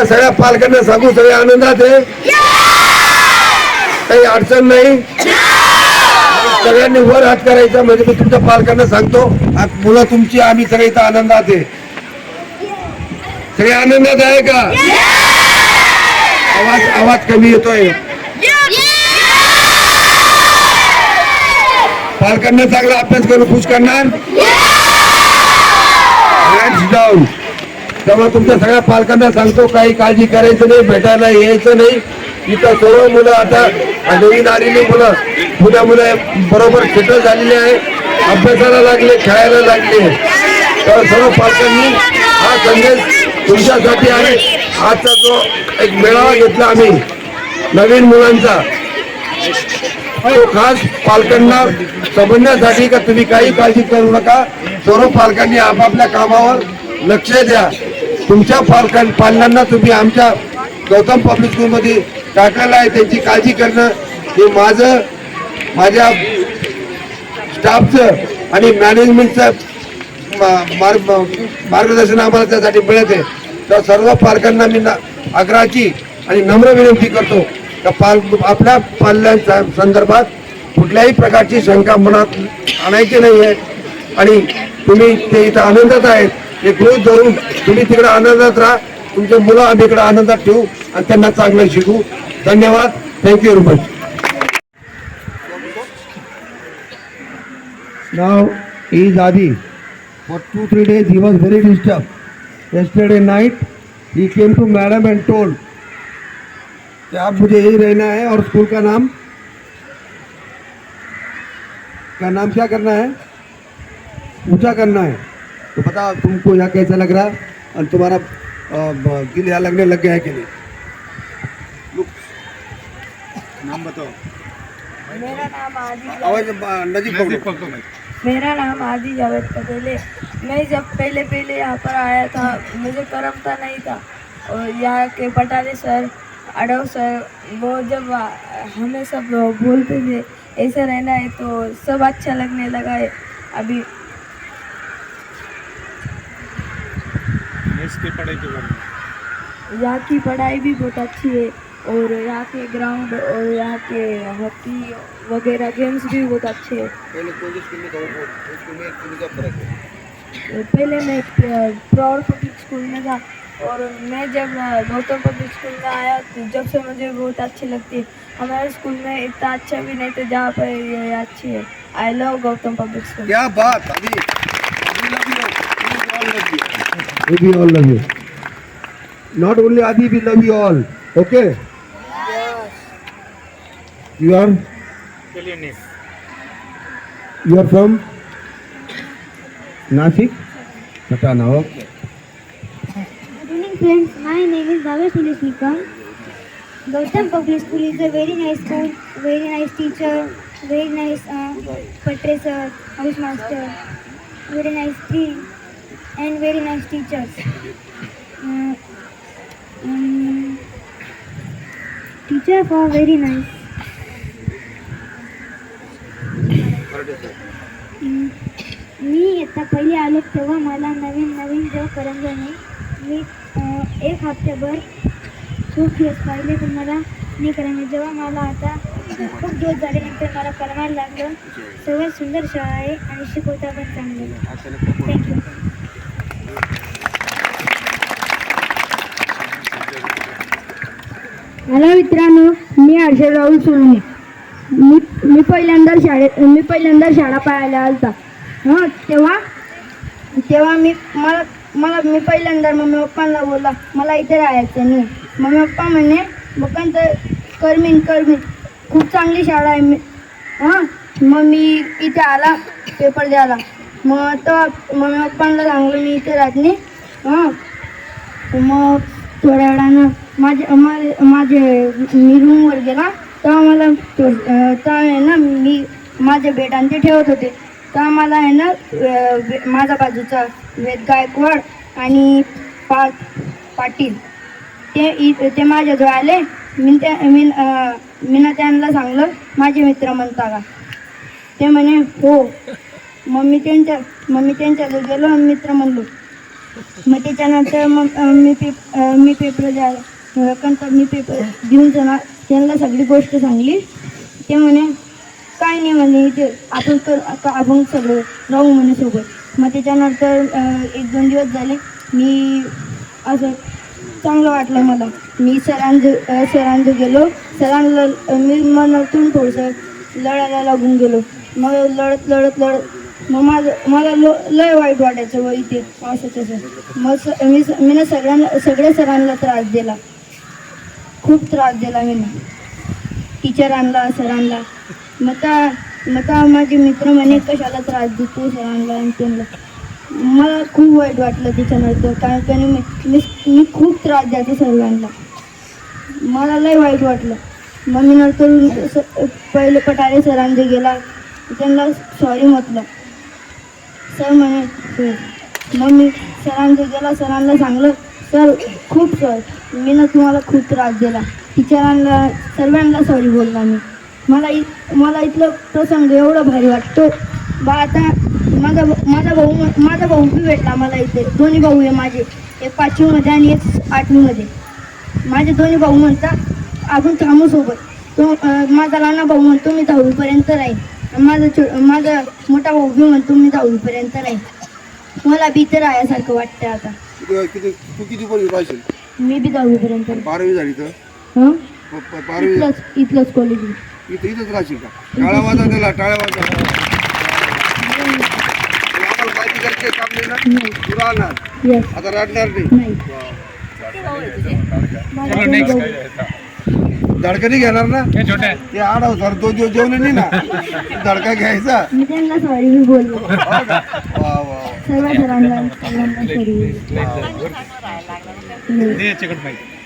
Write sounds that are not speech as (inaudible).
मी तुमच्या सगळ्या पालकांना सांगू सगळ्या आनंदात आहे? काही अडचण नाही? सगळ्यांनी वर हात करायचा म्हणजे मी तुमच्या पालकांना सांगतो मुलं तुमची आम्ही सगळे इथं आनंदात आहे. सगळे आनंदात आहे का? आवाज आवाज कमी येतोय. पालकांना चांगला अभ्यास करून खुश करणार. तेव्हा तुमच्या सगळ्या पालकांना सांगतो काही काळजी करायचं नाही भेटायला यायचं नाही. इथं सर्व मुलं आता नवीन आलेली मुलं पुण्या मुलं बरोबर सेटल झालेले आहे. अभ्यासाला लागले खेळायला लागले. तर सर्व पालकांनी हा संदेश तुमच्यासाठी आहे. आजचा जो एक मेळावा घेतला आम्ही नवीन मुलांचा तो खास पालकांना समजण्यासाठी का तुम्ही काही काळजी करू नका. सर्व पालकांनी आपापल्या कामावर लक्ष द्या. तुमच्या पालकां पालकांना तुम्ही आमच्या गौतम पब्लिक स्कूलमध्ये टाकलेलं आहे त्यांची काळजी करणं हे माझं माझ्या स्टाफचं आणि मॅनेजमेंटचं मा- मार्ग मार्गदर्शन आम्हाला त्यासाठी मिळत आहे. तर सर्व पालकांना मी ना- आग्रहाची आणि नम्र विनंती करतो का पाल आपल्या पाल्यांच्या संदर्भात कुठल्याही प्रकारची शंका मनात आणायची नाही आहे. आणि तुम्ही ते इथं आनंदात आहेत. हे गृह धरून तुम्ही तिकडे आनंदात राहा. तुमचे मुलं आम्ही इकडे आनंदात ठेवू आणि त्यांना चांगलं शिकू. धन्यवाद. थँक्यू व्हेरी मच नाव इज आधी for two three days he was very disturb yesterday Yesterday he came to to madam and कि आप मुझे यही रहना है और स्कूल का नाम का नाम क्या करना है? ऊंचा करना है। तो बताओ तुमको यहाँ कैसा लग रहा है? और तुम्हारा दिल यहाँ लगने लग गया है कि नहीं? नाम बताओ। मेरा नाम आदि आवाज अ, नजीक पकड़ो। मेरा नाम आदि जावेद पटेल मैं जब पहले पहले यहाँ पर आया था मुझे करमता नहीं था। और यहाँ के पटाले सर अडव सर वो जब हमें सब बोलते थे ऐसा रहना है तो सब अच्छा लगने लगा है। अभी इसके पढ़ाई के बारे में यहाँ की पढ़ाई भी बहुत अच्छी है और यहाँ के ग्राउंड और यहाँ के हॉकी वगैरह गेम्स भी बहुत अच्छे हैं। पहले कौन स्कूल में स्कूल में स्कूल का फ़र्क है? पहले मैं प्राउड पब्लिक स्कूल में था और मैं जब गौतम पब्लिक स्कूल में आया तो जब से मुझे बहुत अच्छी लगती है। हमारे स्कूल में इतना अच्छा भी नहीं था जहाँ पर ये अच्छी है। I love Gautam public school क्या बात अभी. We all love you. Not only Adi, we love you all. Okay? Yes. You are Billionaire. you are from Nasik? Satana. Okay. Good evening friends, my name is Bhavesh Nilesh Nikam. Gautam Public School is a very nice school, very nice teacher, very nice uh, professor, house master, very nice tree, and very nice teachers. Uh, um, teachers are very nice. Mm, मी आता पहिले आलो तेव्हा मला नवीन नवीन जेव्हा करंजाने मी एक हप्त्याभर खूप दिवस पाहिले पण मला मी करंजा जेव्हा मला आता खूप दिवस झाल्यानंतर मला करमायला लागलं सर्वात सुंदर शाळा आहे आणि शिकवता पण चांगलं थँक्यू हॅलो मित्रांनो मी हर्षद राहुल सोनवणे मी मी पहिल्यांदा शाळेत मी पहिल्यांदा शाळा पाहायला आलता. हां तेव्हा? तेव्हा मी मला मला मी पहिल्यांदा मम्मी पप्पांना बोलला मला इथे राहायचं नाही मम्मी पप्पा म्हणे बघन तर करमीन करमीन. खूप चांगली शाळा आहे. मी हां मग मी इथे आला पेपर द्यायला. मग तेव्हा मम्मी पप्पांना सांगलं मी इथे राहत नाही. हां मग थोड्या वेळानं माझे माझे मी रूमवर गेला तेव्हा मला तर तेव्हा आहे ना मी माझ्या बेटांचे ठेवत होते. तेव्हा मला आहे ना वे- माझ्या बाजूचा वेद गायकवाड आणि पा पाटील ते इ- ते माझ्याजवळ आले. मी त्या मी मी ना त्यांना सांगलं माझे मित्र म्हणता का? ते म्हणे हो. मम्मी त्यांच्या मम्मी त्यांच्याजवळ गेलो मित्र म्हणलो. मग त्याच्यानंतर मग मी पेप मी पेपर द्यायला कंतर मी पेपर घेऊन जाणार त्यांना सगळी गोष्ट सांगली. ते म्हणे काय नाही म्हणे ते आपण कर आता आपण सगळं राहू म्हणे सोबत. मग त्याच्यानंतर एक दोन दिवस झाले मी असं चांगलं वाटलं मला. मी सरांज सरांज गेलो. सरांना मी मनातून थोडंसं लढायला लागून गेलो. मग लढत लढत लढत मग माझं मला लो लय वाईट वाटायचं व इथे असं तसं मग स मी मी ना सगळ्यांना सगळ्या सरांना त्रास दिला. खूप त्रास दिला मी. टीचरांना सरांना मग मता मग माझे मित्र म्हणे कशाला त्रास देतो सरांना आणि त्यांना मला खूप वाईट वाटलं त्याच्यानंतर कारण त्याने मी मी मी खूप त्रास द्यायचा सर्वांना मला लय वाईट वाटलं. मग मी नंतर स- पहिले पटारे सरांचे गेला. त्यांना सॉरी म्हटलं. सर म्हणे मग मी सरांचे गेला सरांना सांगलं सर खूप सर. मी ना तुम्हाला खूप त्रास दिला. टीचरांना सर्वांना सॉरी बोलला मी. मला इ मला इथलं प्रसंग एवढा भारी वाटतो. बा आता माझा माझा भाऊ माझा भाऊ बी भेटला मला इथे. दोन्ही भाऊ आहे माझे. एक पाचवीमध्ये आणि एक आठवीमध्ये. माझे दोन्ही भाऊ म्हणता आपण थांबू सोबत. तो माझा लहान भाऊ म्हणतो मी दहावीपर्यंत राहील माझा छो माझा मोठा भाऊ बी म्हणतो मी दहावीपर्यंत राहील मला बी तर राहायसारखं वाटतं आता. किती किती तू किती पर्यंत पाहिजे मी बी दहावीपर्यंत. बारावी झाली तर? हं? प- प- बारावी इथलंच इथलंच कॉलेज इथं इथंच राहशील का? टाळा वाजा त्याला टाळ्या वाजा आम्हाला माहिती करते काम नाही ना तू राहणार. येस आता रडणार नाही. नाही. माझे दोन भाऊ. धडका नाही घेणार ना? हे छोटे. ते आडाव सर दोन दिवस जेवले नाही ना? (laughs) धडका घ्यायचा? मी त्यांना सॉरी मी बोललो. का? वा वा. सर्व सरांना सरांना सॉरी दे याच्याकडे माहिती